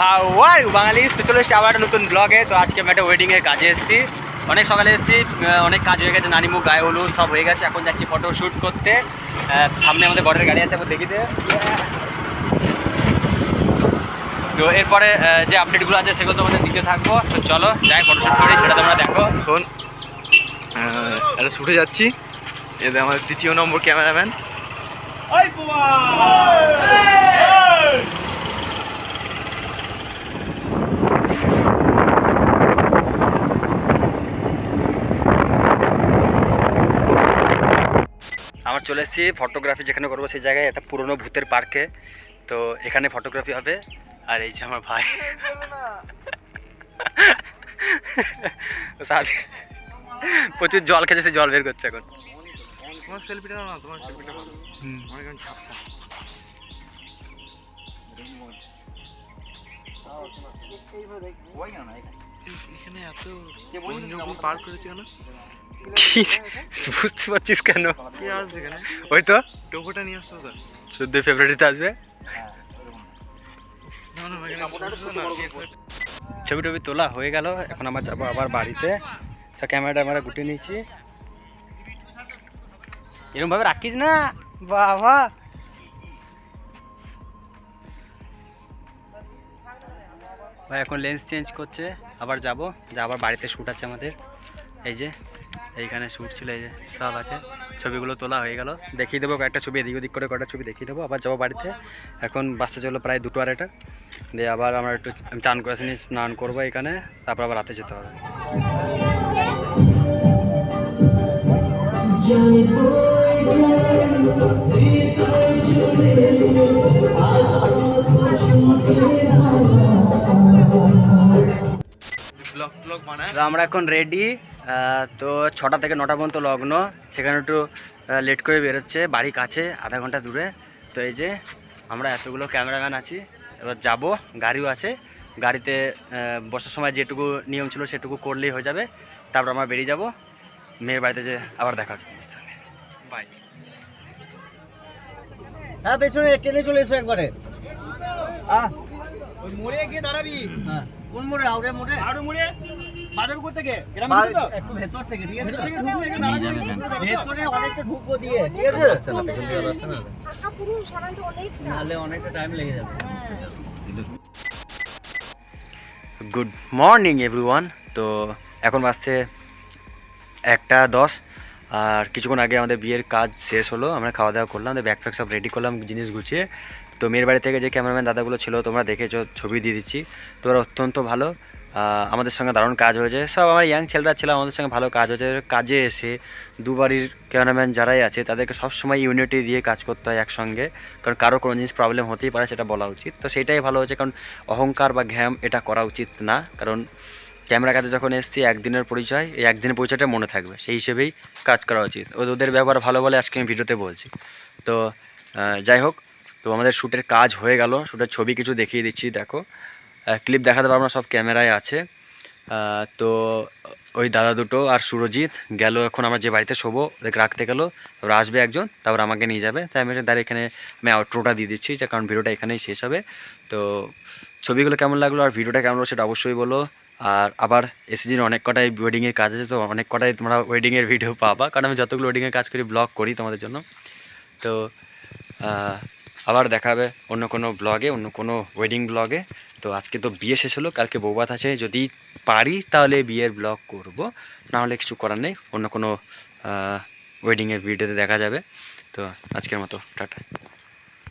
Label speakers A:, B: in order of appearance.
A: হাওয়াই বাঙালি তো চলে এসছি আবার নতুন ব্লগে তো আজকে আমি একটা ওয়েডিংয়ের কাজে এসেছি। অনেক সকালে এসেছি অনেক কাজ হয়ে গেছে নানিমুখ গায়ে হলুদ সব হয়ে গেছে। এখন যাচ্ছি ফটো শ্যুট করতে। সামনে আমাদের বরের গাড়ি আছে এখন দেখিতে তো এরপরে যে আপডেটগুলো আছে সেগুলো তোমাদের দিতে থাকব। তো চলো যাই ফটোশ্যুট করি সেটা তোমরা দেখো।
B: এখন একটা শুটে যাচ্ছি। এদের আমার দ্বিতীয় নম্বর ক্যামেরাম্যান
A: আমার চলে এসেছি ফটোগ্রাফি যেখানে করব সেই জায়গায় একটা পুরনো ভূতের পার্কে তো এখানে ফটোগ্রাফি হবে। আর এই যে আমার ভাই। সাথে প্রচুর জল খেয়েছে সে জল বের করছে এখন।
B: তোমার সেলফিটা না তোমার সেলফিটা ভালো। আমার কেমন ছাপটা এখানে। এত বন জঙ্গল পার করেছে কেন?
A: কি? বুঝতে পারছিস কেন? ওই তো।
B: টোপোটা নিয়ে আসতে তো
A: চোদ্দোই ফেব্রুয়ারিতে আসবে। ছবি টবি তোলা হয়ে গেল এখন আমার যাব আবার বাড়িতে। তা ক্যামেরাটা আমরা গুটিয়ে নিয়েছি। এরকম ভাবে রাখিস না বাবা। ভাই এখন লেন্স চেঞ্জ করছে আবার যাব। যে আবার বাড়িতে শ্যুট আছে আমাদের। এই যে এইখানে শ্যুট ছিল, এই যে সব আছে। ছবিগুলো তোলা হয়ে গেল। দেখিয়ে দেবো, কয়েকটা ছবি, এদিক ওদিক করে কয়েকটা ছবি দেখিয়ে দেবো। আবার যাব বাড়িতে। এখন বাসতে চলো প্রায় দুটো আড়াইটা। দিয়ে আবার আমরা একটু চান করে আসিনি, স্নান করব এখানে। তারপর আবার রাতে যেতে হবে।
B: ব্লগ
A: তো আমরা এখন রেডি তো ছটা থেকে নটা পর্যন্ত লগ্ন সেখানে একটু লেট করে বেরোচ্ছে বাড়ি কাছে আধা ঘণ্টা দূরে। তো এই যে আমরা এতগুলো ক্যামেরাম্যান আছি এবার যাব গাড়িও আছে। গাড়িতে বসার সময় যেটুকু নিয়ম ছিল সেটুকু করলেই হয়ে যাবে। তারপর আমরা বেরিয়ে যাব মেয়ের বাড়িতে যে আবার দেখা হচ্ছে তোমার সঙ্গে।
B: বাই
C: হ্যাঁ পেছনে ট্রেনে চলে এসো একবারে। আহ।
D: ওই মোড়ে গিয়ে দাঁড়াবি।
C: হ্যাঁ। কোন মোড়ে? আউরে মোড়ে?
D: মোড়ে? বাজার গ্রামে
C: বা-
D: তো?
C: একটু ভেতর থেকে ঠিক আছে?
D: ভেতর থেকে ঢুকবি এখানে দাঁড়াবি।
C: ভেতরে অনেকটা ঢুকবো দিয়ে ঠিক আছে?
E: ফাঁকা পুরো সারাটা
C: নাহলে অনেকটা টাইম লেগে যাবে।
A: গুড মর্নিং এভরিওয়ান তো এখন বাজছে একটা দশ আর কিছুক্ষণ আগে আমাদের বিয়ের কাজ শেষ হলো আমরা খাওয়া দাওয়া করলাম ব্যাগ ফ্যাগ সব রেডি করলাম জিনিস গুছিয়ে। তো মেয়ের বাড়ি থেকে যে ক্যামেরাম্যান দাদাগুলো ছিল, তোমরা দেখেছ, ছবি দিয়ে দিচ্ছি। তো ওরা অত্যন্ত ভালো। আমাদের সঙ্গে দারুণ কাজ হয়েছে। সব আমার ইয়াং ছেলেরা ছিল, আমাদের সঙ্গে ভালো কাজ হয়েছে। কাজে এসে দুবারির ক্যামেরাম্যান যারাই আছে, তাদেরকে সবসময় ইউনিটি দিয়ে কাজ করতে হয় একসঙ্গে। কারণ কারও কোনো জিনিস প্রবলেম হতেই পারে, সেটা বলা উচিত। তো সেটাই ভালো হয়েছে, কারণ অহংকার বা ঘ্যাম এটা করা উচিত না। কারণ ক্যামেরা কাজে যখন এসেছি, একদিনের পরিচয়, এই একদিনের পরিচয়টা মনে থাকবে। সেই হিসেবেই কাজ করা উচিত। ওদের ব্যবহার ভালো বলে আজকে আমি ভিডিওতে বলছি। তো যাই হোক তো আমাদের শ্যুটের কাজ হয়ে গেল। শ্যুটের ছবি কিছু দেখিয়ে দিচ্ছি, দেখো। ক্লিপ দেখাতে পারব না, সব ক্যামেরায় আছে। তো ওই দাদা দুটো আর সুরজিৎ গেল এখন আমার যে বাড়িতে শোবো রাখতে গেলো। ওরা আসবে একজন, তারপর আমাকে নিয়ে যাবে। তাই আমি দাঁড়িয়ে এখানে, আমি আউটরোটা দিয়ে দিচ্ছি, যে কারণ ভিডিওটা এখানেই শেষ হবে। তো ছবিগুলো কেমন লাগল আর ভিডিওটা কেমন লাগল সেটা অবশ্যই বলো। আর আবার এসে এসিজির অনেক কটাই ওয়েডিংয়ের কাজ আছে, তো অনেক কটাই তোমরা ওয়েডিংয়ের ভিডিও পাবা। কারণ আমি যতগুলো ওয়েডিংয়ের কাজ করি ব্লগ করি তোমাদের জন্য। তো আবার দেখা হবে অন্য কোনো ব্লগে অন্য কোনো ওয়েডিং ব্লগে তো আজকে তো বিয়ে শেষ হলো, কালকে বৌবাত আছে। যদি পারি তাহলে বিয়ের ব্লগ করব। না হলে কিছু করার নেই, অন্য কোনো ওয়েডিংয়ের ভিডিওতে দেখা যাবে। তো আজকের মতো, টাটা।